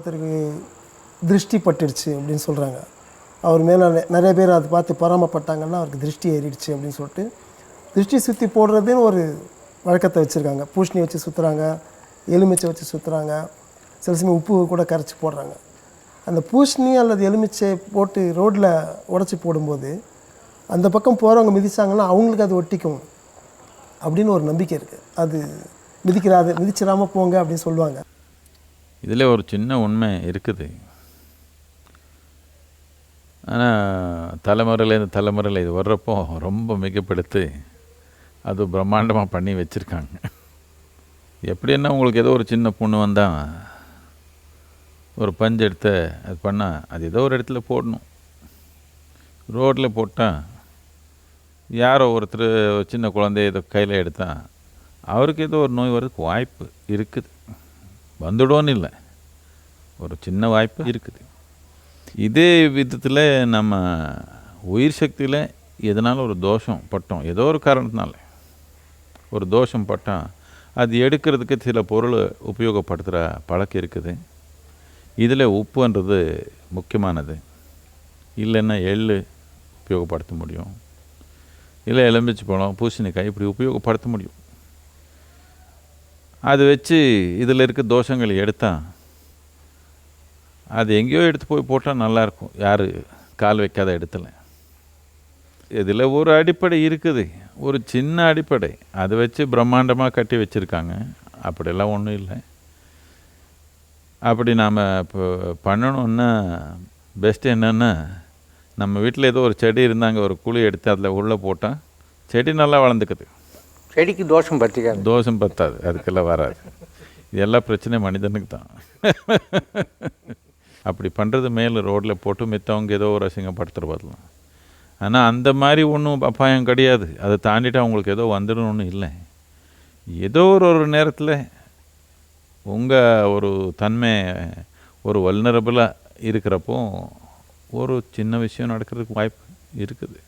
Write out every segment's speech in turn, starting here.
ஒருத்தருக்கு திருஷ்டி பட்டுடுச்சு அப்படின்னு சொல்கிறாங்க அவர் மேலே நிறைய பேர் அதை பார்த்து பராமப்பட்டாங்கன்னா அவருக்கு திருஷ்டி ஏறிடுச்சு அப்படின்னு சொல்லிட்டு திருஷ்டி சுற்றி போடுறதுன்னு ஒரு வழக்கத்தை வச்சுருக்காங்க. பூஷணி வச்சு சுற்றுறாங்க எலுமிச்சை வச்சு சுற்றுறாங்க சில சமயம் உப்பு கூட கரைச்சி போடுறாங்க. அந்த பூஷணி அல்லது எலுமிச்சை போட்டு ரோட்டில் உடச்சி போடும்போது அந்த பக்கம் போகிறவங்க மிதிச்சாங்கன்னா அவங்களுக்கு அது ஒட்டிக்கும் அப்படின்னு ஒரு நம்பிக்கை இருக்குது அது மிதிக்கிறாது மிதிச்சிடாமல் போங்க அப்படின்னு சொல்லுவாங்க. இதில் ஒரு சின்ன உண்மை இருக்குது. ஆனால் தலைமுறையிலேருந்து தலைமுறையில் இது வர்றப்போ ரொம்ப மிகப்படுத்தி அது பிரம்மாண்டமாக பண்ணி வச்சுருக்காங்க. எப்படின்னா உங்களுக்கு ஏதோ ஒரு சின்ன பொண்ணு வந்தால் ஒரு பஞ்சு எடுத்து அது பண்ணால் அது ஏதோ ஒரு இடத்துல போடணும். ரோட்டில் போட்டால் யாரோ ஒருத்தர் ஒரு சின்ன குழந்தைய ஏதோ கையில் எடுத்தால் அவருக்கு ஏதோ ஒரு நோய் வர்றதுக்கு வாய்ப்பு இருக்குது. வந்துடும்னு இல்லை. ஒரு சின்ன வாய்ப்பு இருக்குது. இதே விதத்தில் நம்ம உயிர் சக்தியில் எதனால் ஒரு தோஷம் பட்டோம்? ஏதோ ஒரு காரணத்தினால. ஒரு தோஷம் பட்டால் அது எடுக்கிறதுக்கு சில பொருள் உபயோகப்படுத்துகிற பழக்கம் இருக்குது. இதில் உப்புன்றது முக்கியமானது. இல்லைன்னா எள் உபயோகப்படுத்த முடியும். இல்லை எலும்பிச்சு பழம் பூசணிக்காய் இப்படி உபயோகப்படுத்த முடியும். அது வச்சு இதில் இருக்க தோஷங்களை எடுத்தால் அது எங்கேயோ எடுத்து போய் போட்டால் நல்லாயிருக்கும். யார் கால் வைக்காத இடத்துல. இதில் ஒரு அடிப்படை இருக்குது. ஒரு சின்ன அடிப்படை. அதை வச்சு பிரம்மாண்டமாக கட்டி வச்சுருக்காங்க. அப்படிலாம் ஒன்றும் இல்லை. அப்படி நாம் இப்போ பண்ணணுன்னா பெஸ்ட்டு என்னென்னா நம்ம வீட்டில் ஏதோ ஒரு செடி இருந்தாங்க ஒரு குழி எடுத்து அதில் உள்ளே போட்டால் செடி நல்லா வளர்ந்துக்குது. செடிக்கு தோஷம் பற்றிக்காது தோஷம் பத்தாது அதுக்கெல்லாம் வராது. இது எல்லா பிரச்சனையும் மனிதனுக்கு தான். அப்படி பண்ணுறது மேலே ரோட்டில் போட்டு மித்தவங்க ஏதோ ஒரு அசிங்கப்படுத்துகிற பதிலாம் ஆனால் அந்த மாதிரி ஒன்றும் அபாயம் கிடையாது. அதை தாண்டிட்டு அவங்களுக்கு ஏதோ வந்துடணும்னு இல்லை. ஏதோ ஒரு ஒரு நேரத்தில் உங்கள் ஒரு தன்மை ஒரு வல்னரபுளாக இருக்கிறப்போ ஒரு சின்ன விஷயம் நடக்கிறதுக்கு வாய்ப்பு இருக்குது.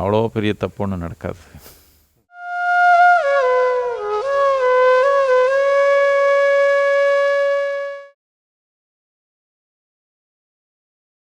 அவ்வளோ பெரிய தப்பு ஒன்றும் நடக்காது.